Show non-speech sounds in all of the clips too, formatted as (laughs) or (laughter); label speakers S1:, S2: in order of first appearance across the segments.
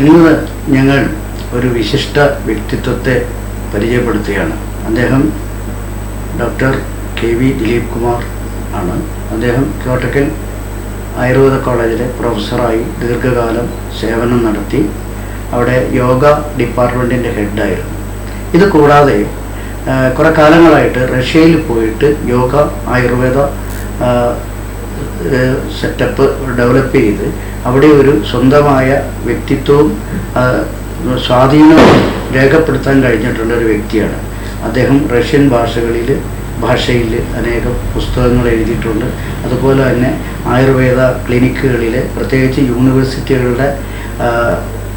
S1: ഇന്ന് ഞങ്ങൾ ഒരു വിശിഷ്ട വ്യക്തിത്വത്തെ പരിചയപ്പെടുത്തുകയാണ്. അദ്ദേഹം doctor K V Dileep Kumar ആണ്. അദ്ദേഹം കോട്ടക്കൽ ആയുർവേദ കോളേജിലെ പ്രൊഫസറായി ദീർഘകാലം സേവനം നടത്തി. അവിടെ യോഗ ഡിപ്പാർട്ട്മെന്റിന്റെ ഹെഡായിരുന്നു. ഇത് കൂടാതെ കുറേ കാലങ്ങളായിട്ട് റഷ്യയിൽ പോയിട്ട് യോഗ ആയുർവേദ സെറ്റപ്പ് ഡെവലപ്പ് ചെയ്ത് അവിടെ ഒരു സ്വന്തമായ വ്യക്തിത്വവും സ്വാധീനവും രേഖപ്പെടുത്താൻ കഴിഞ്ഞിട്ടുള്ള ഒരു വ്യക്തിയാണ്. അദ്ദേഹം റഷ്യൻ ഭാഷകളിൽ ഭാഷയിൽ അനേകം പുസ്തകങ്ങൾ എഴുതിയിട്ടുണ്ട്. അതുപോലെ തന്നെ ആയുർവേദ ക്ലിനിക്കുകളിൽ പ്രത്യേകിച്ച് യൂണിവേഴ്സിറ്റികളുടെ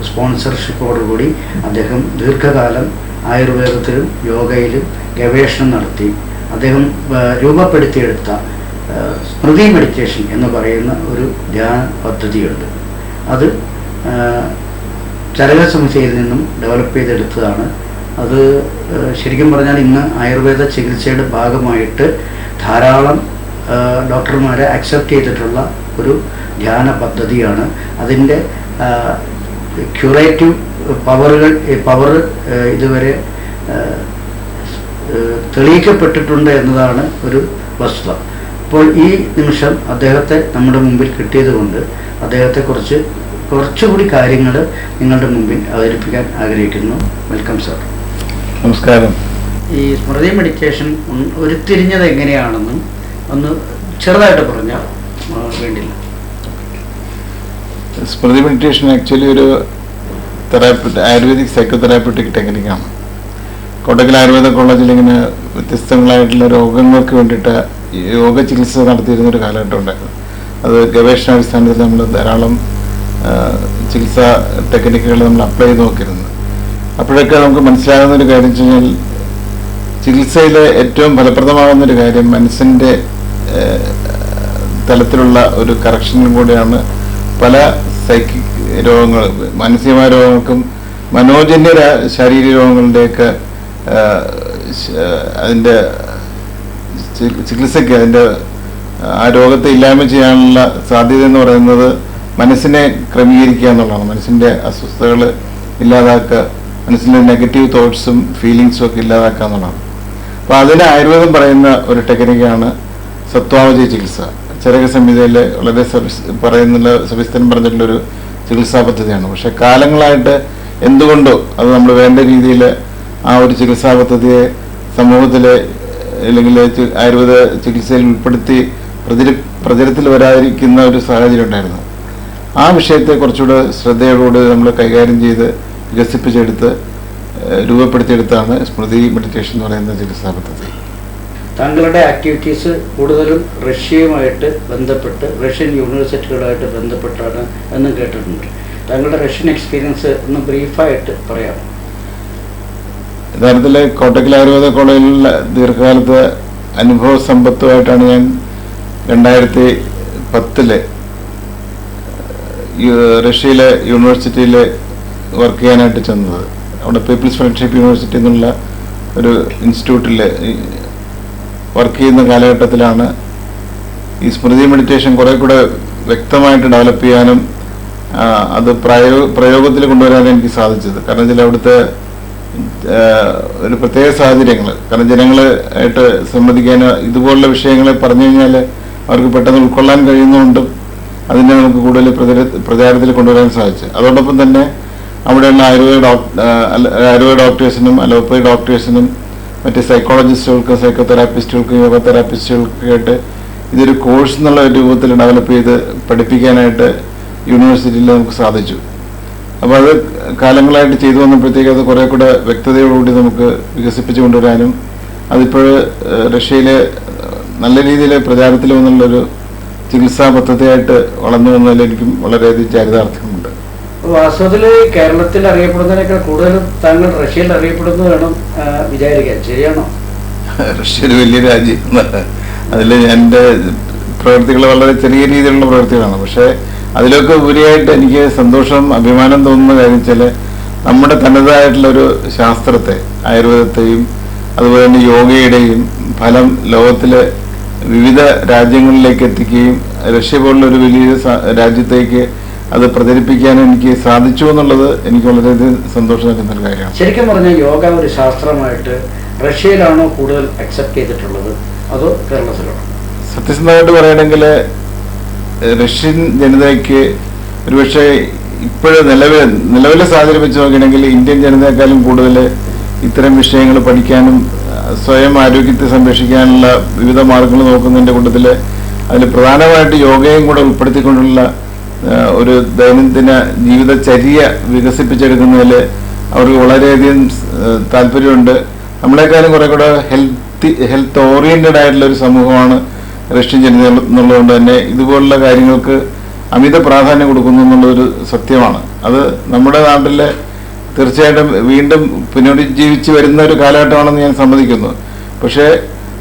S1: സ്പോൺസർഷിപ്പോടുകൂടി അദ്ദേഹം ദീർഘകാലം ആയുർവേദത്തിലും യോഗയിലും ഗവേഷണം നടത്തി. അദ്ദേഹം രൂപപ്പെടുത്തിയെടുത്ത സ്മൃതി മെഡിറ്റേഷൻ എന്ന് പറയുന്ന ഒരു ധ്യാന പദ്ധതിയുണ്ട്. അത് ചരക സംഹിതയിൽ നിന്നും ഡെവലപ്പ് ചെയ്തെടുത്തതാണ്. അത് ശരിക്കും പറഞ്ഞാൽ ഇന്ന് ആയുർവേദ ചികിത്സയുടെ ഭാഗമായിട്ട് ധാരാളം ഡോക്ടർമാരെ അക്സെപ്റ്റ് ചെയ്തിട്ടുള്ള ഒരു ധ്യാന പദ്ധതിയാണ്. അതിന്റെ ക്യൂറേറ്റീവ് പവറുകൾ പവർ ഇതുവരെ തെളിയിക്കപ്പെട്ടിട്ടുണ്ട് എന്നതാണ് ഒരു വസ്തുത. അപ്പോൾ ഈ നിമിഷം അദ്ദേഹത്തെ നമ്മുടെ മുമ്പിൽ കിട്ടിയത് കൊണ്ട് അദ്ദേഹത്തെ കുറിച്ച് കുറച്ചുകൂടി കാര്യങ്ങൾ നിങ്ങളുടെ മുമ്പിൽ അവതരിപ്പിക്കാൻ ആഗ്രഹിക്കുന്നു. വെൽക്കം സർ
S2: നമസ്കാരം.
S1: ഈ സ്മൃതി മെഡിറ്റേഷൻ ഉരുത്തിരിഞ്ഞത് എങ്ങനെയാണെന്നും ഒന്ന് ചെറുതായിട്ട് പറഞ്ഞാൽ വേണ്ടില്ല.
S2: സ്മൃതി മെഡിറ്റേഷൻ ആക്ച്വലി ഒരു തെറാപ്പി ആയുർവേദിക് സൈക്കോ തെറാപ്യൂട്ടിക് ടെക്നിക്കാണ് കോട്ടക്കൽ ആയുർവേദ കോളേജിൽ ഇങ്ങനെ വ്യത്യസ്തങ്ങളായിട്ടുള്ള രോഗങ്ങൾക്ക് വേണ്ടിയിട്ട് യോഗ ചികിത്സ നടത്തിയിരുന്ന ഒരു കാലഘട്ടം ഉണ്ടായിരുന്നു. അത് ഗവേഷണാടിസ്ഥാനത്തിൽ നമ്മൾ ധാരാളം ചികിത്സാ ടെക്നിക്കുകൾ നമ്മൾ അപ്ലൈ ചെയ്ത് നോക്കിയിരുന്നു. അപ്പോഴൊക്കെ നമുക്ക് മനസ്സിലാകുന്ന ഒരു കാര്യം വെച്ച് ചികിത്സയിലെ ഏറ്റവും ഫലപ്രദമാകുന്ന ഒരു കാര്യം മനസ്സിന്റെ തലത്തിലുള്ള ഒരു കറക്ഷനും കൂടെയാണ് പല സൈക്കിക് രോഗങ്ങൾ മാനസികമായ രോഗങ്ങൾക്കും മനോജന്യ ശാരീരിക രോഗങ്ങളുടെയൊക്കെ അതിന്റെ ചികിത്സയ്ക്ക് അതിന്റെ ആ രോഗത്തെ ഇല്ലായ്മ ചെയ്യാനുള്ള സാധ്യത എന്ന് പറയുന്നത് മനസ്സിനെ ക്രമീകരിക്കുക എന്നുള്ളതാണ്. മനസ്സിന്റെ അസ്വസ്ഥതകൾ ഇല്ലാതാക്കുക മനസ്സിന്റെ നെഗറ്റീവ് തോട്ട്സും ഫീലിങ്സും ഒക്കെ ഇല്ലാതാക്കുക എന്നുള്ളതാണ്. അപ്പോൾ അതിന് ആയുർവേദം പറയുന്ന ഒരു ടെക്നിക്കാണ് സത്വാവധി ചികിത്സ. ചരക സംഹിതയിൽ വളരെ പറയുന്നുള്ള സവിസ്തരം പറഞ്ഞിട്ടുള്ളൊരു ചികിത്സാ പദ്ധതിയാണ്. പക്ഷെ കാലങ്ങളായിട്ട് എന്തുകൊണ്ടോ അത് നമ്മൾ വേണ്ട രീതിയിൽ ആ ഒരു ചികിത്സാ പദ്ധതിയെ സമൂഹത്തിലെ അല്ലെങ്കിൽ ആയുർവേദ ചികിത്സയിൽ ഉൾപ്പെടുത്തി പ്രചര പ്രചരത്തിൽ വരാതിരിക്കുന്ന ഒരു സാഹചര്യം ഉണ്ടായിരുന്നു. ആ വിഷയത്തെ കുറച്ചുകൂടെ ശ്രദ്ധയോടുകൂടി നമ്മൾ കൈകാര്യം ചെയ്ത് വികസിപ്പിച്ചെടുത്ത് രൂപപ്പെടുത്തിയെടുത്താണ് സ്മൃതി മെഡിറ്റേഷൻ എന്ന് പറയുന്ന ചികിത്സാ പദ്ധതി.
S1: താങ്കളുടെ ആക്ടിവിറ്റീസ് കൂടുതലും റഷ്യയുമായിട്ട് ബന്ധപ്പെട്ട് റഷ്യൻ യൂണിവേഴ്സിറ്റികളുമായിട്ട് ബന്ധപ്പെട്ടാണ് എന്നും കേട്ടിട്ടുണ്ട്. താങ്കളുടെ റഷ്യൻ എക്സ്പീരിയൻസ് ഒന്ന് ബ്രീഫായിട്ട് പറയാം
S2: യഥാർത്ഥത്തിൽ കോട്ടക്കൽ ആയുർവേദ കോളേജിലുള്ള ദീർഘകാലത്തെ അനുഭവ സമ്പത്തുമായിട്ടാണ് ഞാൻ രണ്ടായിരത്തി പത്തിൽ റഷ്യയിലെ യൂണിവേഴ്സിറ്റിയിൽ വർക്ക് ചെയ്യാനായിട്ട് ചെന്നത്. അവിടെ പീപ്പിൾസ് ഫ്രണ്ട്ഷിപ്പ് യൂണിവേഴ്സിറ്റി എന്നുള്ള ഒരു ഇൻസ്റ്റിറ്റ്യൂട്ടിൽ വർക്ക് ചെയ്യുന്ന കാലഘട്ടത്തിലാണ് ഈ സ്മൃതി മെഡിറ്റേഷൻ കുറേ കൂടെ വ്യക്തമായിട്ട് ഡെവലപ്പ് ചെയ്യാനും അത് പ്രയോ പ്രയോഗത്തിൽ കൊണ്ടുവരാനും എനിക്ക് സാധിച്ചത്. കാരണം വെച്ചാൽ അവിടുത്തെ ഒരു പ്രത്യേക സാഹചര്യങ്ങൾ. കാരണം ജനങ്ങളായിട്ട് ആയിട്ട് സംവദിക്കാൻ ഇതുപോലുള്ള വിഷയങ്ങളെ പറഞ്ഞു കഴിഞ്ഞാൽ അവർക്ക് പെട്ടെന്ന് ഉൾക്കൊള്ളാൻ കഴിയുന്നതുകൊണ്ടും അതിനെ നമുക്ക് കൂടുതൽ പ്രചാര പ്രചാരത്തിൽ കൊണ്ടുവരാൻ സാധിച്ചു. അതോടൊപ്പം തന്നെ അവിടെയുള്ള ആയുർവേദ ഡോക്ടർ ആയുർവേദ ഡോക്ടേഴ്സിനും അലോപ്പതി ഡോക്ടേഴ്സിനും മറ്റ് സൈക്കോളജിസ്റ്റുകൾക്കും സൈക്കോ തെറാപ്പിസ്റ്റുകൾക്കും യോഗ തെറാപ്പിസ്റ്റുകൾക്കും ഇതൊരു കോഴ്സ് എന്നുള്ള രൂപത്തിൽ ഡെവലപ്പ് ചെയ്ത് പഠിപ്പിക്കാനായിട്ട് യൂണിവേഴ്സിറ്റിയിൽ നമുക്ക് സാധിച്ചു. അപ്പോൾ അത് കാലങ്ങളായിട്ട് ചെയ്തു വന്നപ്പോഴത്തേക്ക് അത് കുറേ കൂടെ വ്യക്തതയോടുകൂടി നമുക്ക് വികസിപ്പിച്ചു കൊണ്ടുവരാനും അതിപ്പോൾ റഷ്യയിലെ നല്ല രീതിയിൽ പ്രചാരത്തിൽ വന്നുള്ളൊരു ചികിത്സാ പദ്ധതിയായിട്ട് വളർന്നു വന്നതിൽ എനിക്കും വളരെയധികം ചരിതാർത്ഥ്യമുണ്ട്.
S1: വാസ്തവത്തിൽ കേരളത്തിൽ അറിയപ്പെടുന്നതിനേക്കാൾ കൂടുതലും താങ്കൾ റഷ്യയിൽ അറിയപ്പെടുന്നത് വേണം വിചാരിക്കാൻ. ശരിയാണോ? (laughs)
S2: റഷ്യ ഒരു വലിയ രാജ്യം. അതിൽ എന്റെ പ്രവൃത്തികൾ വളരെ ചെറിയ രീതിയിലുള്ള പ്രവൃത്തികളാണ് പക്ഷേ അതിലൊക്കെ ഉപരിയായിട്ട് എനിക്ക് സന്തോഷം അഭിമാനം തോന്നുന്ന കാര്യം വെച്ചാൽ നമ്മുടെ തനതായിട്ടുള്ള ഒരു ശാസ്ത്രത്തെ ആയുർവേദത്തെയും അതുപോലെ തന്നെ യോഗയുടെയും ഫലം ലോകത്തിലെ വിവിധ രാജ്യങ്ങളിലേക്ക് എത്തിക്കുകയും റഷ്യ പോലുള്ള ഒരു വലിയ രാജ്യത്തേക്ക് അത് പ്രചരിപ്പിക്കാൻ എനിക്ക് സാധിച്ചു എന്നുള്ളത് എനിക്ക് വളരെയധികം സന്തോഷം നൽകുന്ന ഒരു കാര്യമാണ്.
S1: ശരിക്കും പറഞ്ഞാൽ യോഗ ഒരു ശാസ്ത്രമായിട്ട് റഷ്യയിലാണോ കൂടുതൽ അക്സെപ്റ്റ് ചെയ്തിട്ടുള്ളത്? അതോ കേരളത്തിലാണോ?
S2: സത്യസന്ധമായിട്ട് പറയുകയാണെങ്കിൽ റഷ്യൻ ജനതയ്ക്ക് ഒരുപക്ഷെ ഇപ്പോഴ് നിലവിൽ നിലവിലെ സാഹചര്യം വെച്ച് നോക്കുകയാണെങ്കിൽ ഇന്ത്യൻ ജനതയെക്കാളും കൂടുതൽ ഇത്തരം വിഷയങ്ങൾ പഠിക്കാനും സ്വയം ആരോഗ്യത്തെ സംരക്ഷിക്കാനുള്ള വിവിധ മാർഗങ്ങൾ നോക്കുന്നതിന്റെ കൂട്ടത്തിൽ അതിൽ പ്രധാനമായിട്ട് യോഗയും കൂടെ ഉൾപ്പെടുത്തിക്കൊണ്ടുള്ള ഒരു ദൈനംദിന ജീവിതചര്യ വികസിപ്പിച്ചെടുക്കുന്നതിൽ അവർക്ക് വളരെയധികം താല്പര്യമുണ്ട്. നമ്മളെക്കാളും കുറെ കൂടെ ഹെൽത്തി ഹെൽത്ത് ഓറിയന്റഡ് ആയിട്ടുള്ള ഒരു സമൂഹമാണ് റഷ്യൻ ജനത തന്നെ ഇതുപോലുള്ള കാര്യങ്ങൾക്ക് അമിത പ്രാധാന്യം കൊടുക്കുന്നു എന്നുള്ളൊരു സത്യമാണ്. അത് നമ്മുടെ നാട്ടിലെ തീർച്ചയായിട്ടും വീണ്ടും പുനരുജ്ജീവിച്ച് വരുന്ന ഒരു കാലഘട്ടമാണെന്ന് ഞാൻ സമ്മതിക്കുന്നു. പക്ഷേ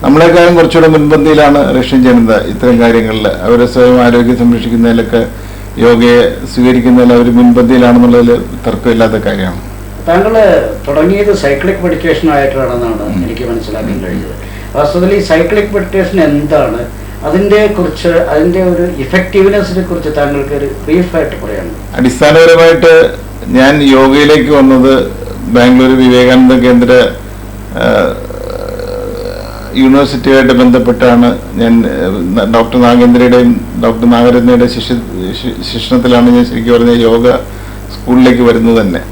S2: നമ്മളെക്കാളും കുറച്ചുകൂടെ മുൻപന്തിയിലാണ് റഷ്യൻ ജനത ഇത്തരം കാര്യങ്ങളിൽ അവരെ സ്വയം ആരോഗ്യം സംരക്ഷിക്കുന്നതിലൊക്കെ യോഗയെ സ്വീകരിക്കുന്നതിൽ അവർ മുൻപന്തിയിലാണെന്നുള്ളതിൽ തർക്കമില്ലാത്ത കാര്യമാണ്.
S1: താങ്കൾ തുടങ്ങിയത് സൈക്ലിക് മെഡിറ്റേഷൻ ആയിട്ടാണെന്നാണ് എനിക്ക് മനസ്സിലാക്കാൻ കഴിഞ്ഞത് വാസ്തവത്തിൽ ഈ സൈക്ലിക് മെഡിറ്റേഷൻ എന്താണ്? അതിന്റെ കുറിച്ച് അതിന്റെ ഒരു ഇഫക്റ്റീവ്നെസ്സിനെ കുറിച്ച് താങ്കൾക്ക് ഒരു ബ്രീഫായിട്ട് പറയാനുണ്ട്
S2: അടിസ്ഥാനപരമായിട്ട് ഞാൻ യോഗയിലേക്ക് വന്നത് ബാംഗ്ലൂർ വിവേകാനന്ദ കേന്ദ്ര യൂണിവേഴ്സിറ്റിയുമായിട്ട് ബന്ധപ്പെട്ടാണ്. ഞാൻ ഡോക്ടർ നാഗേന്ദ്രയുടെയും ഡോക്ടർ നാഗരത്നയുടെ ശിഷ്യ ശിക്ഷണത്തിലാണ് ഞാൻ ശരിക്കും പറഞ്ഞ യോഗ സ്കൂളിലേക്ക് വരുന്നത് തന്നെ.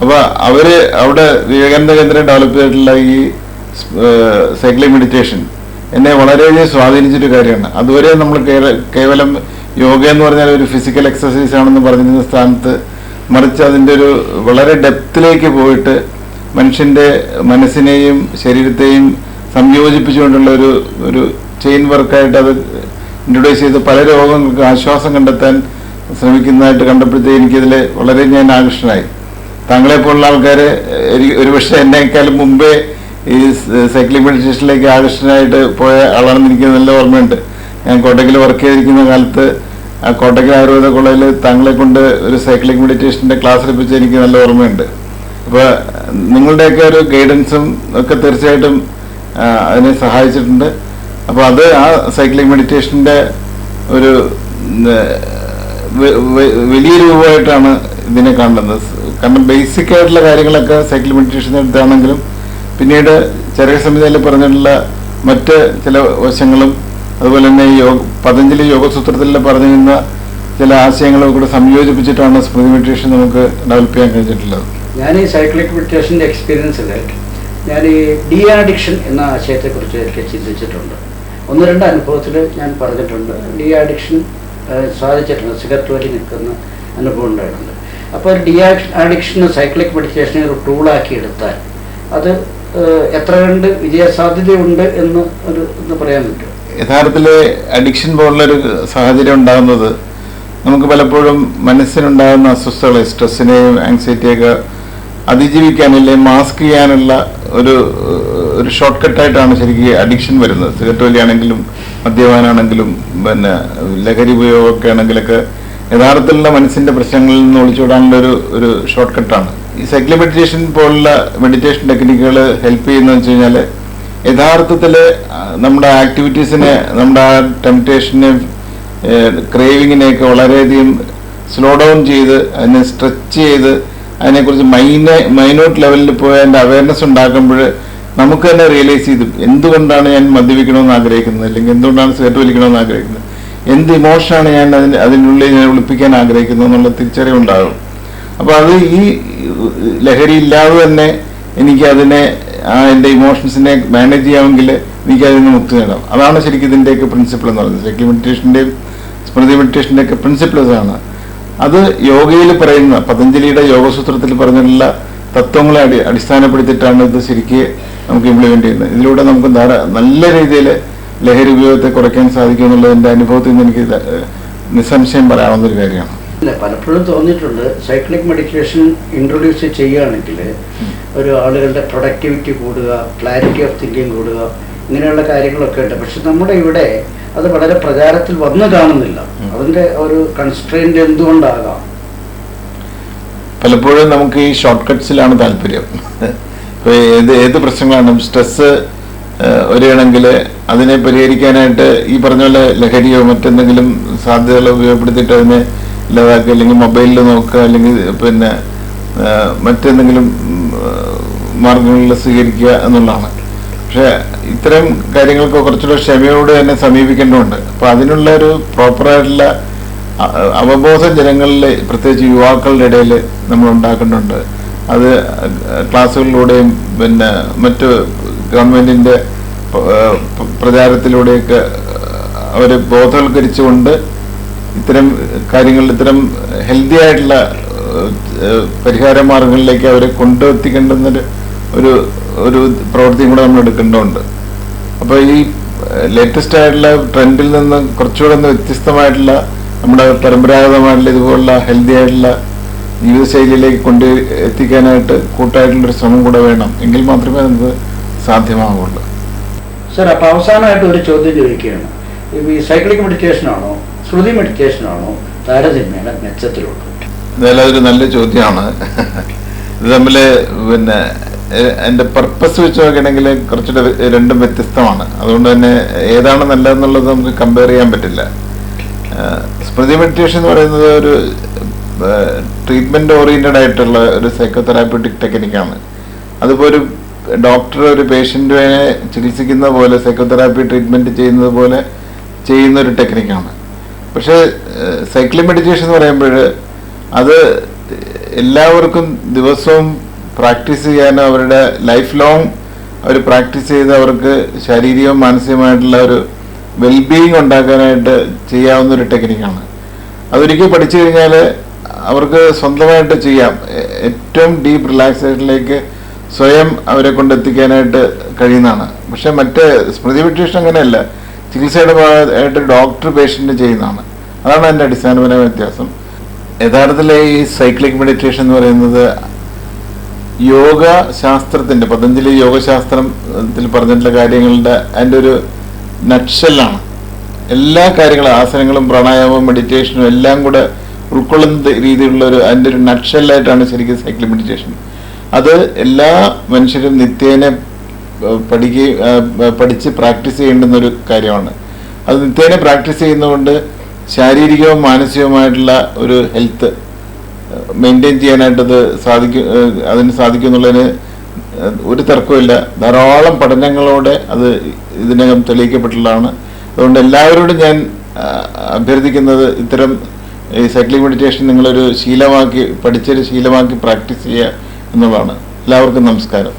S2: അപ്പോൾ അവർ അവിടെ വിവേകാനന്ദ കേന്ദ്രം ഡെവലപ്പ് ചെയ്തിട്ടുള്ള ഈ സൈക്ലിംഗ് മെഡിറ്റേഷൻ എന്നെ വളരെയധികം സ്വാധീനിച്ചൊരു കാര്യമാണ്. അതുവരെ നമ്മൾ കേവലം യോഗ എന്ന് പറഞ്ഞാൽ ഒരു ഫിസിക്കൽ എക്സസൈസ് ആണെന്ന് പറഞ്ഞിരുന്ന സ്ഥാനത്ത് മറിച്ച് അതിന്റെ ഒരു വളരെ ഡെപ്തിലേക്ക് പോയിട്ട് മനുഷ്യന്റെ മനസ്സിനെയും ശരീരത്തെയും സംയോജിപ്പിച്ചുകൊണ്ടുള്ള ഒരു ഒരു ചെയിൻ വർക്കായിട്ട് അത് ഇൻട്രൊഡ്യൂസ് ചെയ്ത് പല രോഗങ്ങൾക്ക് ആശ്വാസം കണ്ടെത്താൻ ശ്രമിക്കുന്നതായിട്ട് കണ്ടപ്പോഴത്തേക്ക് എനിക്കതിൽ വളരെ ഞാൻ ആകർഷണനായി താങ്കളെ പോലുള്ള ആൾക്കാർ ഒരുപക്ഷെ എന്നേക്കാളും മുമ്പേ ഈ സൈക്ലിംഗ് മെഡിറ്റേഷനിലേക്ക് ആകർഷണനായിട്ട് പോയ ആളാണെന്ന് എനിക്ക് നല്ല ഓർമ്മയുണ്ട്. ഞാൻ കോട്ടയ്ക്കിൽ വർക്ക് ചെയ്തിരിക്കുന്ന കാലത്ത് ആ കോട്ടയ്ക്കൽ ആയുർവേദ കോളേജിൽ താങ്കളെ കൊണ്ട് ഒരു സൈക്ലിംഗ് മെഡിറ്റേഷന്റെ ക്ലാസ് എടുപ്പിച്ച് എനിക്ക് നല്ല ഓർമ്മയുണ്ട്. അപ്പോൾ നിങ്ങളുടെയൊക്കെ ഒരു ഗൈഡൻസും ഒക്കെ തീർച്ചയായിട്ടും അതിനെ സഹായിച്ചിട്ടുണ്ട്. അപ്പോൾ അത് ആ സൈക്ലിംഗ് മെഡിറ്റേഷന്റെ ഒരു വലിയ രൂപമായിട്ടാണ് ഇതിനെ കാണുന്നത്. കാരണം ബേസിക് ആയിട്ടുള്ള കാര്യങ്ങളൊക്കെ സൈക്കിൾ മെഡിറ്റേഷൻ എടുത്താണെങ്കിലും പിന്നീട് ചരക സമിതിയിൽ പറഞ്ഞിട്ടുള്ള മറ്റ് ചില വശങ്ങളും അതുപോലെ തന്നെ യോഗ പതഞ്ജലി യോഗസൂത്രത്തിൽ പറഞ്ഞിരുന്ന ചില ആശയങ്ങളും കൂടെ സംയോജിപ്പിച്ചിട്ടാണ് സ്മൃതി മെഡിറ്റേഷൻ നമുക്ക് ഡെവലപ്പ് ചെയ്യാൻ കഴിഞ്ഞിട്ടുള്ളത്.
S1: ഞാൻ ഈ സൈക്ലിക് മെഡിറ്റേഷന്റെ എക്സ്പീരിയൻസിൽ ഞാൻ ഈ ഡി അഡിക്ഷൻ എന്ന ആശയത്തെക്കുറിച്ച് എനിക്ക് ചിന്തിച്ചിട്ടുണ്ട്. ഒന്ന് രണ്ട് അനുഭവത്തിൽ ഞാൻ പറഞ്ഞിട്ടുണ്ട്. ഡി അഡിക്ഷൻ സാധിച്ചിട്ടുണ്ട്. സിഗരറ്റ് വലി നിൽക്കുന്ന അനുഭവം ഉണ്ടായിട്ടുണ്ട്. അപ്പോൾ ഡി അഡിക്ഷൻ സൈക്ലിക് മെഡിറ്റേഷനെ ഒരു ടൂളാക്കി എടുത്താൽ അത് എത്ര കണ്ട് വിജയസാധ്യതയുണ്ട് എന്ന് ഒരു ഒന്ന് പറയാൻ പറ്റും
S2: യഥാർത്ഥത്തിൽ അഡിക്ഷൻ പോലുള്ളൊരു സാഹചര്യം ഉണ്ടാകുന്നത് നമുക്ക് പലപ്പോഴും മനസ്സിനുണ്ടാകുന്ന അസ്വസ്ഥതകളെ സ്ട്രെസ്സിനെയും ആങ്സൈറ്റിയൊക്കെ അല്ലെങ്കിൽ മാസ്ക് ചെയ്യാനുള്ള ഒരു ഒരു ഷോർട്ട് കട്ടായിട്ടാണ് ശരിക്കും അഡിക്ഷൻ വരുന്നത്. സിഗരറ്റ് വലിയാണെങ്കിലും മദ്യപാനാണെങ്കിലും പിന്നെ ലഹരി ഉപയോഗമൊക്കെ ആണെങ്കിലൊക്കെ യഥാർത്ഥത്തിലുള്ള മനസ്സിന്റെ പ്രശ്നങ്ങളിൽ നിന്ന് ഒളിച്ചോടാനുള്ള ഒരു ഒരു ഷോർട്ട് കട്ടാണ് ഈ സൈക്കിൾ മെഡിറ്റേഷൻ പോലുള്ള മെഡിറ്റേഷൻ ടെക്നിക്കുകൾ ഹെൽപ്പ് ചെയ്യുന്ന വെച്ച് കഴിഞ്ഞാൽ യഥാർത്ഥത്തിൽ നമ്മുടെ ആക്ടിവിറ്റീസിനെ നമ്മുടെ ആ ടെംപ്റ്റേഷനെ ക്രേവിങ്ങിനെയൊക്കെ വളരെയധികം സ്ലോ ഡൗൺ ചെയ്ത് അതിനെ സ്ട്രെച്ച് ചെയ്ത് അതിനെക്കുറിച്ച് മൈന മൈനോട്ട് ലെവലിൽ പോയി അതിന്റെ അവയർനെസ് ഉണ്ടാക്കുമ്പോൾ നമുക്ക് തന്നെ റിയലൈസ് ചെയ്തു എന്തുകൊണ്ടാണ് ഞാൻ മദ്യപിക്കണമെന്ന് ആഗ്രഹിക്കുന്നത്? അല്ലെങ്കിൽ എന്തുകൊണ്ടാണ് സിഗരറ്റ് വലിക്കണമെന്ന് ആഗ്രഹിക്കുന്നത്? എന്ത് ഇമോഷനാണ് ഞാൻ അതിന് അതിനുള്ളിൽ ഞാൻ ഒളിപ്പിക്കാൻ ആഗ്രഹിക്കുന്നത് എന്നുള്ള തിരിച്ചറിവുണ്ടാകും അപ്പോൾ അത് ഈ ലഹരി ഇല്ലാതെ തന്നെ എനിക്ക് അതിനെ ആ എന്റെ ഇമോഷൻസിനെ മാനേജ് ചെയ്യാമെങ്കിൽ എനിക്ക് അതിൽ നിന്ന് മുക്തി നേടാം. അതാണ് ശരിക്കും ഇതിന്റെയൊക്കെ പ്രിൻസിപ്പിൾ എന്ന് പറയുന്നത്. ശരിക്കും മെഡിറ്റേഷന്റെയും സ്മൃതി മെഡിറ്റേഷന്റെ ഒക്കെ പ്രിൻസിപ്പിൾസ് ആണ് അത് യോഗയിൽ പറയുന്ന പതഞ്ജലിയുടെ യോഗസൂത്രത്തിൽ പറഞ്ഞിട്ടുള്ള തത്വങ്ങളെ അടി അടിസ്ഥാനപ്പെടുത്തിയിട്ടാണ് ഇത് ശരിക്ക് നമുക്ക് ഇംപ്ലിമെന്റ് ചെയ്യുന്നത്. ഇതിലൂടെ നമുക്ക് നല്ല രീതിയിൽ ലഹരി ഉപയോഗത്തെ കുറയ്ക്കാൻ സാധിക്കും എന്നുള്ളതിന്റെ അനുഭവത്തിൽ നിന്ന് എനിക്ക് നിസ്സംശയം പറയാവുന്ന ഒരു കാര്യമാണ്.
S1: ഇല്ല പലപ്പോഴും തോന്നിയിട്ടുണ്ട് സൈക്ലിക് മെഡിറ്റേഷൻ ഇൻട്രൊഡ്യൂസ് ചെയ്യുകയാണെങ്കിൽ ഒരു ആളുകളുടെ പ്രൊഡക്ടിവിറ്റി കൂടുക ക്ലാരിറ്റി ഓഫ് തിങ്കിങ് കൂടുക ഇങ്ങനെയുള്ള കാര്യങ്ങളൊക്കെ ഉണ്ട്. പക്ഷെ നമ്മുടെ ഇവിടെ അത് വളരെ പ്രചാരത്തിൽ വന്നു കാണുന്നില്ല. അതിന്റെ ഒരു കൺസ്ട്രെയിന്റ് എന്തുകൊണ്ടാകാം?
S2: പലപ്പോഴും നമുക്ക് ഈ ഷോർട്ട് കട്ട്സിലാണ് താല്പര്യം ഏത് ഏത് പ്രശ്നങ്ങളാണ് സ്ട്രെസ് വരികയാണെങ്കിൽ അതിനെ പരിഹരിക്കാനായിട്ട് ഈ പറഞ്ഞ പോലെ ലഹരിയോ മറ്റെന്തെങ്കിലും സാധ്യതകളോ ഉപയോഗപ്പെടുത്തിയിട്ട് അതിനെ ഇല്ലാതാക്കുക അല്ലെങ്കിൽ മൊബൈലിൽ നോക്കുക അല്ലെങ്കിൽ പിന്നെ മറ്റെന്തെങ്കിലും മാർഗങ്ങളിൽ സ്വീകരിക്കുക എന്നുള്ളതാണ്. പക്ഷേ ഇത്തരം കാര്യങ്ങൾക്ക് കുറച്ചുകൂടെ ക്ഷമയോടെ തന്നെ സമീപിക്കേണ്ടതുണ്ട്. അപ്പോൾ അതിനുള്ള ഒരു പ്രോപ്പറായിട്ടുള്ള അവബോധ ജനങ്ങളിൽ പ്രത്യേകിച്ച് യുവാക്കളുടെ ഇടയിൽ നമ്മൾ ഉണ്ടാക്കുന്നുണ്ട് അത് ക്ലാസ്സുകളിലൂടെയും പിന്നെ മറ്റ് ഗവൺമെന്റിന്റെ പ്രചാരത്തിലൂടെയൊക്കെ അവരെ ബോധവൽക്കരിച്ചുകൊണ്ട് ഇത്തരം കാര്യങ്ങളിൽ ഇത്തരം ഹെൽത്തി ആയിട്ടുള്ള പരിഹാര മാർഗങ്ങളിലേക്ക് അവരെ കൊണ്ടെത്തിക്കേണ്ടുന്നൊരു ഒരു ഒരു പ്രവൃത്തിയും കൂടെ നമ്മൾ എടുക്കേണ്ടതുണ്ട്. അപ്പോൾ ഈ ലേറ്റസ്റ്റ് ആയിട്ടുള്ള ട്രെൻഡിൽ നിന്ന് കുറച്ചുകൂടെ ഒന്ന് വ്യത്യസ്തമായിട്ടുള്ള നമ്മുടെ പരമ്പരാഗതമായിട്ടുള്ള ഇതുപോലുള്ള ഹെൽത്തി ആയിട്ടുള്ള ജീവിതശൈലിയിലേക്ക് കൊണ്ട് എത്തിക്കാനായിട്ട് കൂട്ടായിട്ടുള്ളൊരു ശ്രമം കൂടെ വേണം. എങ്കിൽ മാത്രമേ നമുക്ക് സാധ്യമാവുള്ളൂ.
S1: സർ അപ്പോൾ അവസാനമായിട്ട് ഒരു ചോദ്യം ചോദിക്കുകയാണ്. ഈ സൈക്ലിക് മെഡിറ്റേഷൻ ആണോ? ശ്രുതി മെഡിറ്റേഷനാണോ താരതമ്യേന മെച്ചത്തിലുള്ളത്
S2: എന്തായാലും അതൊരു നല്ല ചോദ്യമാണ്. ഇത് തമ്മിൽ പിന്നെ എന്റെ പർപ്പസ് വെച്ച് നോക്കുകയാണെങ്കിൽ കുറച്ചുകൂടെ രണ്ടും വ്യത്യസ്തമാണ്. അതുകൊണ്ട് തന്നെ ഏതാണ് നല്ലതെന്നുള്ളത് നമുക്ക് കമ്പയർ ചെയ്യാൻ പറ്റില്ല. സ്മൃതി മെഡിറ്റേഷൻ എന്ന് പറയുന്നത് ഒരു ട്രീറ്റ്മെന്റ് ഓറിയന്റഡ് ആയിട്ടുള്ള ഒരു സൈക്കോതെറാപ്യൂട്ടിക് ടെക്നിക്കാണ് അതിപ്പോൾ ഒരു ഡോക്ടർ ഒരു പേഷ്യന്റിനെ ചികിത്സിക്കുന്ന പോലെ സൈക്കോതെറാപ്പി ട്രീറ്റ്മെന്റ് ചെയ്യുന്നത് പോലെ ചെയ്യുന്ന ഒരു ടെക്നിക്കാണ് പക്ഷേ സൈക്ലിംഗ് മെഡിറ്റേഷൻ എന്ന് പറയുമ്പോൾ അത് എല്ലാവർക്കും ദിവസവും പ്രാക്ടീസ് ചെയ്യാൻ അവരുടെ ലൈഫ് ലോങ് അവർ പ്രാക്ടീസ് ചെയ്ത് അവർക്ക് ശാരീരികവും മാനസികമായിട്ടുള്ള ഒരു വെൽബീയിങ് ഉണ്ടാക്കാനായിട്ട് ചെയ്യാവുന്ന ഒരു ടെക്നിക്കാണ് അതൊരിക്കൽ പഠിച്ചു കഴിഞ്ഞാൽ അവർക്ക് സ്വന്തമായിട്ട് ചെയ്യാം. ഏറ്റവും ഡീപ്പ് റിലാക്സേഷനിലേക്ക് സ്വയം അവരെ കൊണ്ട് എത്തിക്കാനായിട്ട് കഴിയുന്നതാണ്. പക്ഷേ മറ്റേ സ്മൃതി മെഡിറ്റേഷൻ അങ്ങനെയല്ല. ചികിത്സയുടെ ഭാഗമായിട്ട് ഡോക്ടർ പേഷ്യന്റ് ചെയ്യുന്നതാണ്. അതാണ് അതിന്റെ അടിസ്ഥാനപരമായ വ്യത്യാസം. യഥാർത്ഥത്തിൽ ഈ സൈക്ലിക് മെഡിറ്റേഷൻ എന്ന് പറയുന്നത് യോഗ ശാസ്ത്രത്തിന്റെ പതഞ്ജലി യോഗശാസ്ത്രത്തിൽ പറഞ്ഞിട്ടുള്ള കാര്യങ്ങളുടെ അതിന്റെ ഒരു നക്ഷലാണ് എല്ലാ കാര്യങ്ങളും ആസനങ്ങളും പ്രാണായാമവും മെഡിറ്റേഷനും എല്ലാം കൂടെ ഉൾക്കൊള്ളുന്ന രീതിയിലുള്ള ഒരു അതിന്റെ ഒരു നക്ഷലായിട്ടാണ് ശരിക്കും സൈക്ലിക് മെഡിറ്റേഷൻ അത് എല്ലാ മനുഷ്യരും നിത്യേന പഠിക്കുകയും പഠിച്ച് പ്രാക്ടീസ് ചെയ്യേണ്ടുന്ന ഒരു കാര്യമാണ്. അത് നിത്യേന പ്രാക്ടീസ് ചെയ്യുന്നതുകൊണ്ട് ശാരീരികവും മാനസികവുമായിട്ടുള്ള ഒരു ഹെൽത്ത് മെയിന്റെയിൻ ചെയ്യാനായിട്ടത് സാധിക്കും അതിന് സാധിക്കും എന്നുള്ളതിന് ഒരു തർക്കമില്ല ധാരാളം പഠനങ്ങളോടെ അത് ഇതിനകം തെളിയിക്കപ്പെട്ടുള്ളതാണ് അതുകൊണ്ട് എല്ലാവരോടും ഞാൻ അഭ്യർത്ഥിക്കുന്നത് ഇത്തരം ഈ സൈക്ലിംഗ് മെഡിറ്റേഷൻ നിങ്ങളൊരു ശീലമാക്കി പഠിച്ചൊരു ശീലമാക്കി പ്രാക്ടീസ് ചെയ്യുക എന്നുള്ളതാണ്. എല്ലാവർക്കും നമസ്കാരം.